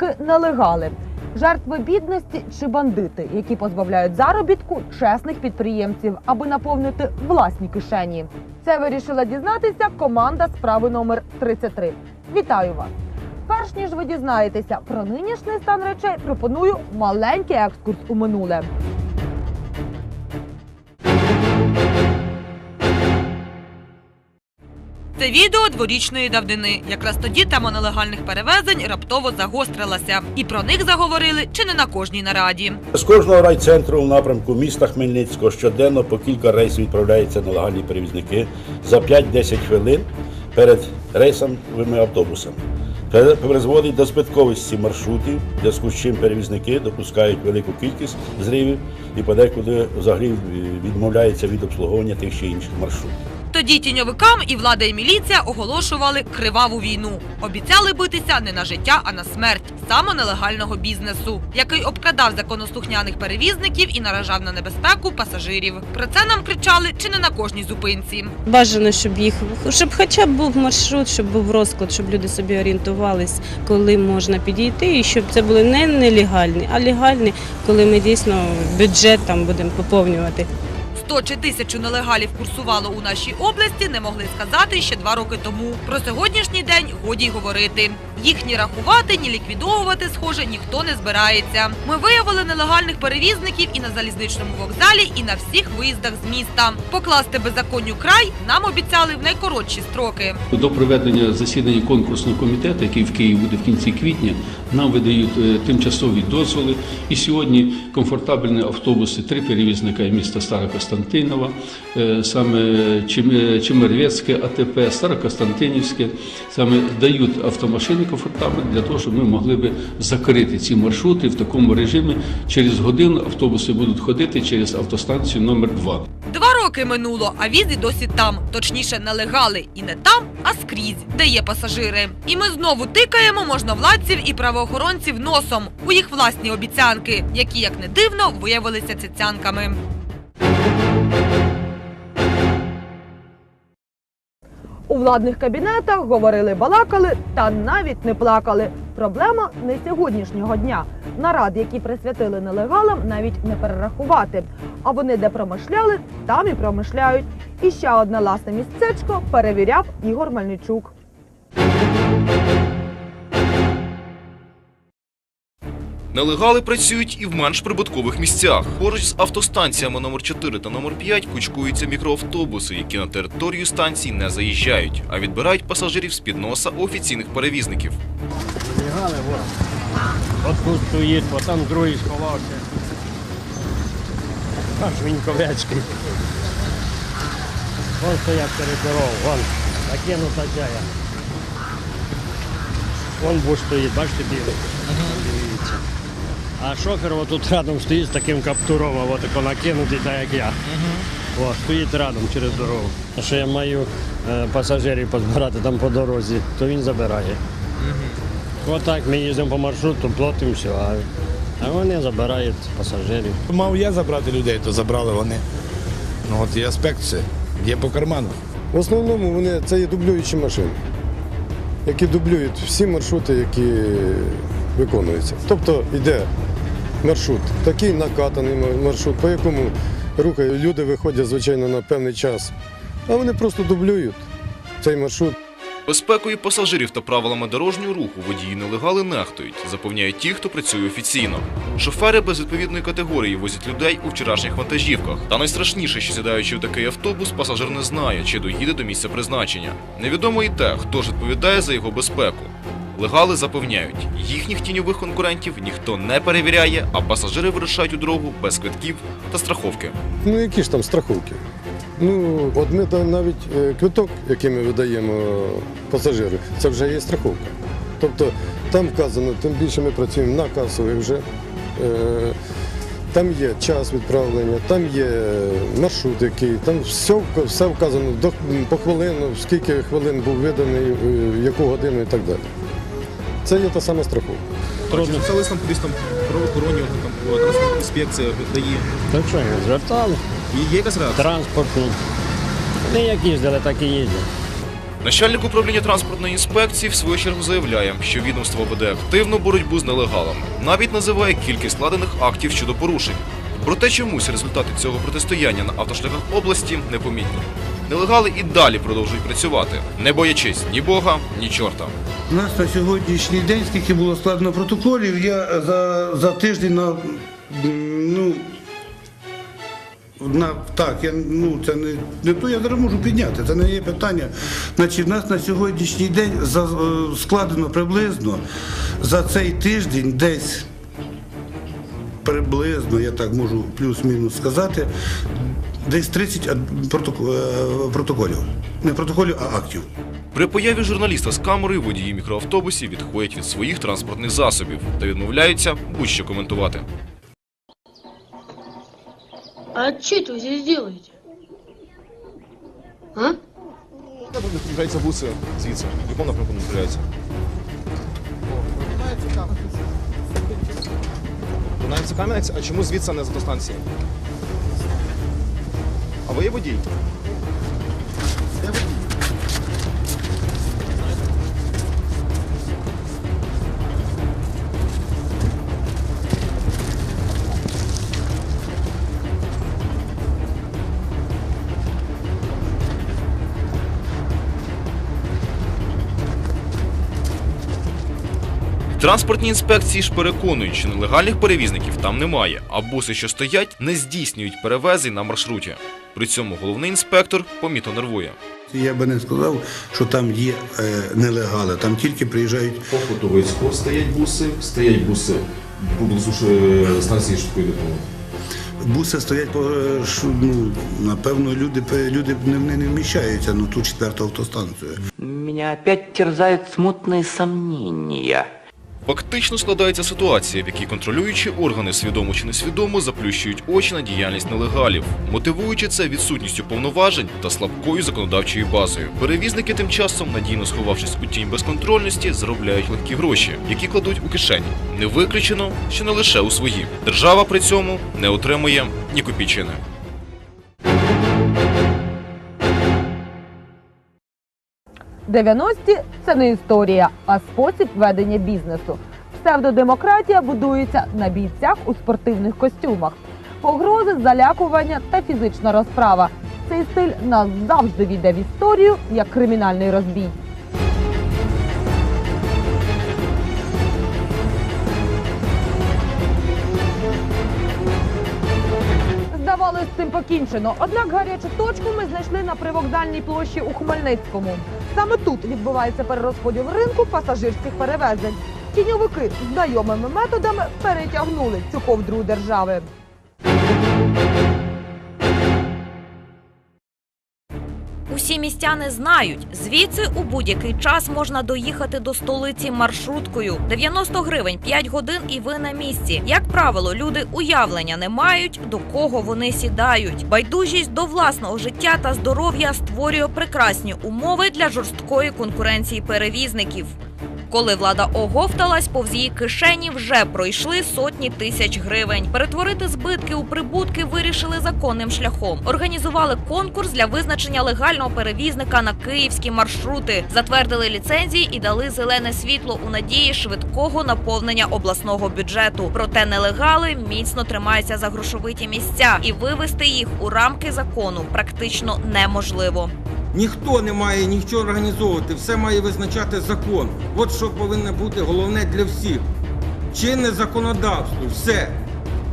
таки нелегали. Жертви бідності чи бандити, які позбавляють заробітку чесних підприємців, аби наповнити власні кишені. Це вирішила дізнатися команда справи номер 33. Вітаю вас! Перш ніж ви дізнаєтеся про нинішній стан речей, пропоную маленький екскурс у минуле. Це відео дворічної давнини. Якраз тоді тема нелегальних перевезень раптово загострилася, і про них заговорили чи не на кожній нараді. З кожного райцентру в напрямку міста Хмельницького щоденно по кілька рейсів відправляються нелегальні перевізники за 5-10 хвилин перед рейсовими автобусами. Це призводить до збитковості маршрутів, зв'язку з чим перевізники допускають велику кількість зривів і подекуди взагалі відмовляються від обслуговування тих чи інших маршрутів. Тоді тіньовикам і влада і міліція оголошували криваву війну. Обіцяли битися не на життя, а на смерть саме нелегального бізнесу, який обкрадав законослухняних перевізників і наражав на небезпеку пасажирів. Про це нам кричали чи не на кожній зупинці. Бажано, щоб їх щоб хоча б був маршрут, щоб був розклад, щоб люди собі орієнтувались, коли можна підійти, і щоб це були не нелегальні, а легальні, коли ми дійсно бюджет там будемо поповнювати. 100 чи тисячу нелегалів курсувало у нашій області, не могли сказати ще два роки тому. Про сьогоднішній день годі й говорити. Їх ні рахувати, ні ліквідовувати, схоже, ніхто не збирається. Ми виявили нелегальних перевізників і на залізничному вокзалі, і на всіх виїздах з міста. Покласти беззаконню край нам обіцяли в найкоротші строки. До проведення засідання конкурсного комітету, який в Києві буде в кінці квітня, нам видають е, тимчасові дозволи. І сьогодні комфортабельні автобуси, три перевізника міста Старокостянтинова, е, саме е, Чемервецьке АТП, Старокостянтинівське, саме дають автомашини комфортабельні для того, щоб ми могли би закрити ці маршрути в такому режимі. Через годину автобуси будуть ходити через автостанцію номер 2 Два роки минуло, а візи досі там. Точніше, нелегали. І не там, а скрізь, де є пасажири. І ми знову тикаємо можновладців і правоохоронців носом у їх власні обіцянки, які, як не дивно, виявилися цяцянками. У владних кабінетах говорили, балакали та навіть не плакали. Проблема не сьогоднішнього дня. Нарад, які присвятили нелегалам, навіть не перерахувати. А вони де промишляли, там і промишляють. І ще одне ласне місцечко перевіряв Ігор Мельничук. Нелегали працюють і в менш прибуткових місцях. Поруч з автостанціями номер 4 та номер 5 кучкуються мікроавтобуси, які на територію станцій не заїжджають, а відбирають пасажирів з під носа офіційних перевізників. Вот. От тут стоїть, от там другий сховався. Аж Віньковецький. Вон стоять перед дорогою, вон. Накинута чая. Вон буш стоїть, бачите, білий. Дивіться. А шофер отут рядом стоїть з таким каптуром, а от тако накинутий, так як я. О, стоїть рядом через дорогу. А що я маю е, пасажирів позбирати там по дорозі, то він забирає. Отак ми їздимо по маршруту, платимо все, а, а вони забирають пасажирів. Мав я забрати людей, то забрали вони. Ну от і аспект це. Є по карману. В основному вони це є дублюючі машини, які дублюють всі маршрути, які виконуються. Тобто йде маршрут, такий накатаний маршрут, по якому рухають люди виходять, звичайно, на певний час, а вони просто дублюють цей маршрут. Безпекою пасажирів та правилами дорожнього руху водії нелегали нехтують, запевняють ті, хто працює офіційно. Шофери без відповідної категорії возять людей у вчорашніх вантажівках. Та найстрашніше, що сідаючи в такий автобус, пасажир не знає, чи доїде до місця призначення. Невідомо і те, хто ж відповідає за його безпеку. Легали запевняють, їхніх тіньових конкурентів ніхто не перевіряє, а пасажири вирушають у дорогу без квитків та страховки. Ну які ж там страховки? Ну, от ми там навіть е, квиток, який ми видаємо пасажиру, це вже є страховка. Тобто там вказано, тим більше ми працюємо на касових вже. Е, Там є час відправлення, там є маршрут, який, там все, все вказано по хвилину, скільки хвилин був виданий, е, в яку годину і так далі. Це є та сама страховка. Трудно. Написали там кудись там правоохоронні, там транспортна інспекція дає. Так що, я звертали, І є якась реакція? транспортні. Вони як їздили, так і їздять. Начальник управління транспортної інспекції в свою чергу заявляє, що відомство веде активну боротьбу з нелегалами. Навіть називає кількість складених актів щодо порушень. Проте чомусь результати цього протистояння на автошляхах області непомітні. Нелегали і далі продовжують працювати, не боячись ні Бога, ні чорта. У нас на сьогоднішній день, скільки було складено протоколів, я за, за тиждень на ну. На, так, я, ну, це не, не то я зараз можу підняти, це не є питання. Значить, у нас на сьогоднішній день за, е, складено приблизно за цей тиждень десь приблизно, я так можу плюс-мінус сказати, десь 30 ад- проток- е, протоколів. Не протоколів, а актів. При появі журналіста з камерою водії мікроавтобусів відходять від своїх транспортних засобів та відмовляються будь-що коментувати. А что это вы здесь делаете? А? Направляються буси звідси. Якому напрямку направляються? Донається Кам'янець, а чому звідси не з автостанції? А ви є водій? Транспортні інспекції ж переконують, що нелегальних перевізників там немає, а буси, що стоять, не здійснюють перевезень на маршруті. При цьому головний інспектор помітно нервує. Я би не сказав, що там є е, нелегали, там тільки приїжджають По Фотовицьку стоять буси, стоять буси поблизу станції швидкої допомоги. буси стоять по е, ну, напевно, люди, люди не, не, не вміщаються на ту четверту автостанцію. Меня опять терзают смутные сомнения. Фактично складається ситуація, в якій контролюючі органи свідомо чи несвідомо заплющують очі на діяльність нелегалів, мотивуючи це відсутністю повноважень та слабкою законодавчою базою. Перевізники тим часом, надійно сховавшись у тінь безконтрольності, заробляють легкі гроші, які кладуть у кишені. Не виключено, що не лише у свої. Держава при цьому не отримує ні копійчини. – 90-ті – це не історія, а спосіб ведення бізнесу. Псевдодемократія будується на бійцях у спортивних костюмах. Погрози, залякування та фізична розправа. Цей стиль нас завжди війде в історію як кримінальний розбій. Здавалось, цим покінчено. Однак гарячу точку ми знайшли на привокзальній площі у Хмельницькому. Саме тут відбувається перерозподіл ринку пасажирських перевезень. Тіньовики знайомими методами перетягнули цю ковдру держави. Усі містяни знають, звідси у будь-який час можна доїхати до столиці маршруткою. 90 гривень 5 годин і ви на місці. Як правило, люди уявлення не мають, до кого вони сідають. Байдужість до власного життя та здоров'я створює прекрасні умови для жорсткої конкуренції перевізників. Коли влада оговталась, повз її кишені вже пройшли сотні тисяч гривень. Перетворити збитки у прибутки вирішили законним шляхом. Організували конкурс для визначення легального перевізника на київські маршрути, затвердили ліцензії і дали зелене світло у надії швидкого наповнення обласного бюджету. Проте нелегали міцно тримаються за грошовиті місця, і вивести їх у рамки закону практично неможливо. Ніхто не має нічого організовувати, все має визначати закон. От що повинно бути головне для всіх. Чинне законодавство, все.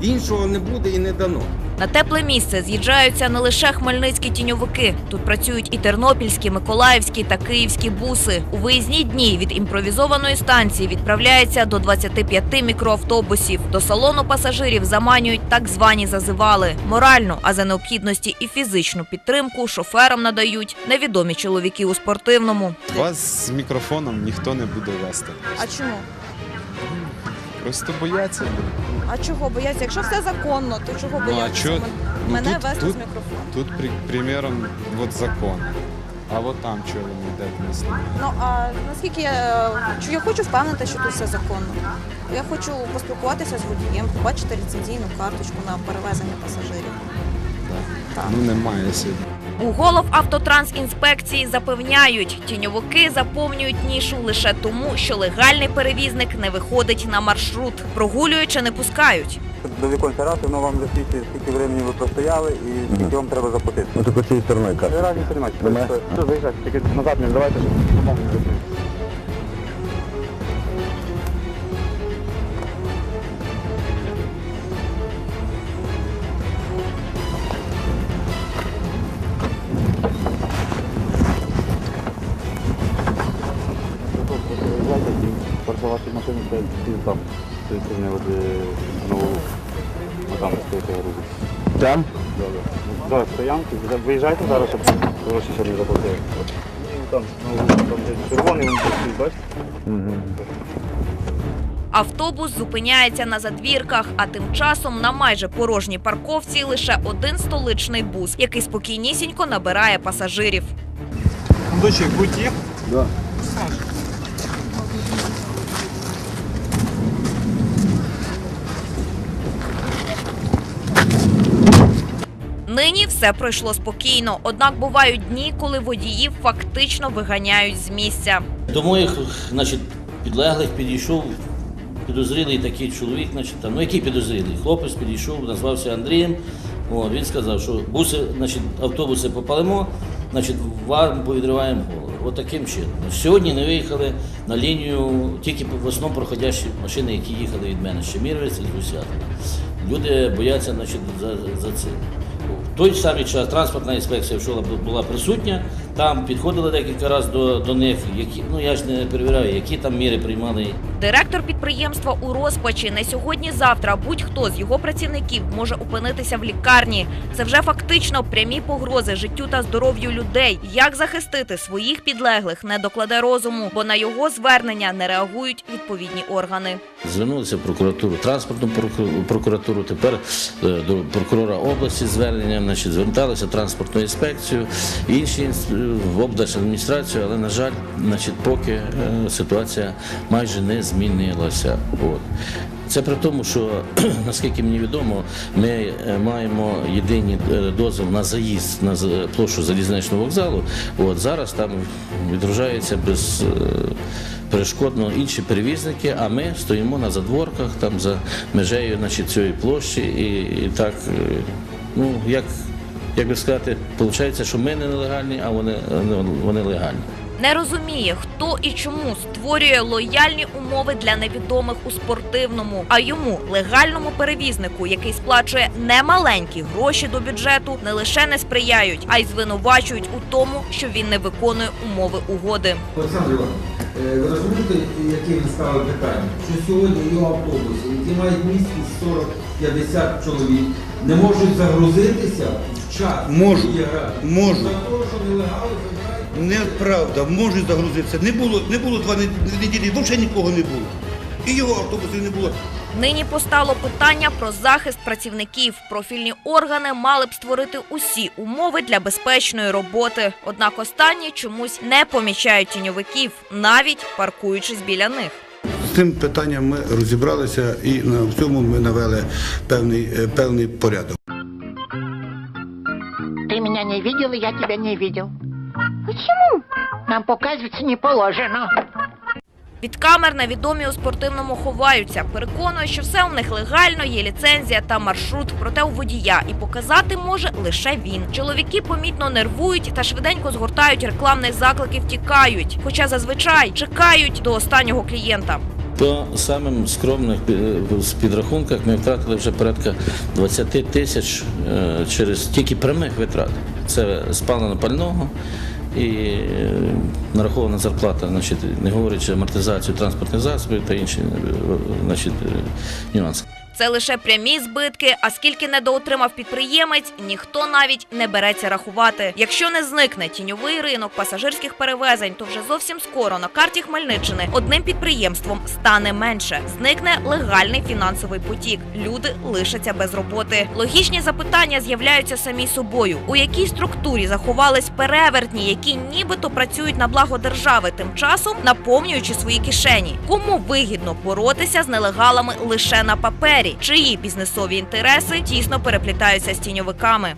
Іншого не буде і не дано. На тепле місце з'їжджаються не лише хмельницькі тіньовики. Тут працюють і тернопільські, миколаївські та київські буси. У виїзні дні від імпровізованої станції відправляється до 25 мікроавтобусів. До салону пасажирів заманюють так звані зазивали. Моральну, а за необхідності і фізичну підтримку шоферам надають невідомі чоловіки у спортивному. Вас з мікрофоном ніхто не буде вести. А чому? Просто бояться. А чого бояться? Якщо все законно, то чого Ну, а бояться чо- ну, мене тут- вести тут- з мікрофоном? Тут, при, примером, от закон. А от там чого не йдете на слід? Ну а наскільки я, чи я хочу впевнити, що тут все законно? Я хочу поспілкуватися з водієм, побачити ліцензійну карточку на перевезення пасажирів. Так. Ну немає сьогодні. У голов автотрансінспекції запевняють, тіньовики заповнюють нішу лише тому, що легальний перевізник не виходить на маршрут. Прогулюючи не пускають. До віконця раз, воно вам засвідчує, скільки времени ви простояли і скільки вам треба заплатити. Ну, так цієї стороною як? Разниця приймати. Все, заїжджайте, тільки назад не здавайте, щоб допомогу не машину стоїть там, цієї сторони от нового, а там стоїть грузи. Там? Зараз стоянки, виїжджайте зараз, щоб гроші ще не заплатили. Ну, Там, ну, там де червоний, він стоїть, бачите? Автобус зупиняється на задвірках, а тим часом на майже порожній парковці лише один столичний бус, який спокійнісінько набирає пасажирів. Дочек, будь їх? Да. Нині все пройшло спокійно, однак бувають дні, коли водіїв фактично виганяють з місця. До моїх значить, підлеглих підійшов підозрілий такий чоловік, значить, там, ну який підозрілий? Хлопець підійшов, назвався Андрієм. О, він сказав, що буси, значить, автобуси попалимо, значить, вам повідриваємо голови. От чином. Сьогодні не виїхали на лінію тільки в основному проходящі машини, які їхали від мене, ще Мірвець і Гусятина. Люди бояться значить, за, за це. В той самий час транспортна інспекція вчора була присутня, там підходили декілька разів до, до них, які, ну я ж не перевіряю, які там міри приймали. Директор підприємства у розпачі не сьогодні-завтра будь-хто з його працівників може опинитися в лікарні. Це вже фактично прямі погрози життю та здоров'ю людей. Як захистити своїх підлеглих не докладе розуму, бо на його звернення не реагують відповідні органи. Звернулися в прокуратуру, транспортну прокуратуру, тепер е, до прокурора області звернення, значить, зверталися транспортну інспекцію, інші в облдержадміністрацію, але, на жаль, значить, поки е, ситуація майже не змінилася. От. Це при тому, що наскільки мені відомо, ми е, маємо єдиний е, дозвіл на заїзд на з- площу залізничного вокзалу. От зараз там відгружається без е, перешкодно інші перевізники, а ми стоїмо на задворках, там за межею значить, цієї площі, і, і так, е, ну як, як би сказати, виходить, що ми не нелегальні, а вони, вони легальні. Не розуміє, хто і чому створює лояльні умови для невідомих у спортивному, а йому легальному перевізнику, який сплачує немаленькі гроші до бюджету, не лише не сприяють, а й звинувачують у тому, що він не виконує умови угоди. Олександр Іванович, е, ви розумієте, яке він ставив питання? Що сьогодні його автобуси, які мають місць 40-50 чоловік, не можуть загрузитися в час. Можуть, можуть. За того, що нелегали. Неправда, можуть загрузитися. Не було, не було два нед- неділі, взагалі нікого не було. І його автобусів не було. Нині постало питання про захист працівників. Профільні органи мали б створити усі умови для безпечної роботи. Однак останні чомусь не помічають тіньовиків, навіть паркуючись біля них. З цим питанням ми розібралися і на цьому ми навели певний, е, певний порядок. Ты меня не и я тебя не видел. Почему? Нам показываться не положено. Від камер невідомі у спортивному ховаються. Переконує, що все у них легально, є ліцензія та маршрут, проте у водія і показати може лише він. Чоловіки помітно нервують та швиденько згортають рекламний заклик і втікають. Хоча зазвичай чекають до останнього клієнта. По самим скромних підрахунках ми втратили вже порядка 20 тисяч е, через тільки прямих витрат. Це спалено пального і е, нарахована зарплата, значить, не говорячи амортизацію транспортних засобів та інші е, значить, е, нюанси. Це лише прямі збитки. А скільки недоотримав підприємець, ніхто навіть не береться рахувати. Якщо не зникне тіньовий ринок пасажирських перевезень, то вже зовсім скоро на карті Хмельниччини одним підприємством стане менше. Зникне легальний фінансовий потік. Люди лишаться без роботи. Логічні запитання з'являються самі собою. У якій структурі заховались перевертні, які нібито працюють на благо держави, тим часом наповнюючи свої кишені. Кому вигідно боротися з нелегалами лише на папері? сфері, чиї бізнесові інтереси тісно переплітаються з тіньовиками.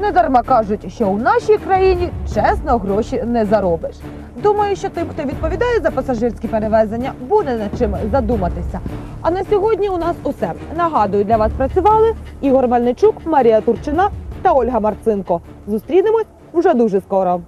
Не дарма кажуть, що у нашій країні чесно гроші не заробиш. Думаю, що тим, хто відповідає за пасажирські перевезення, буде над чим задуматися. А на сьогодні у нас усе. Нагадую, для вас працювали Ігор Мельничук, Марія Турчина та Ольга Марцинко. Зустрінемось вже дуже скоро.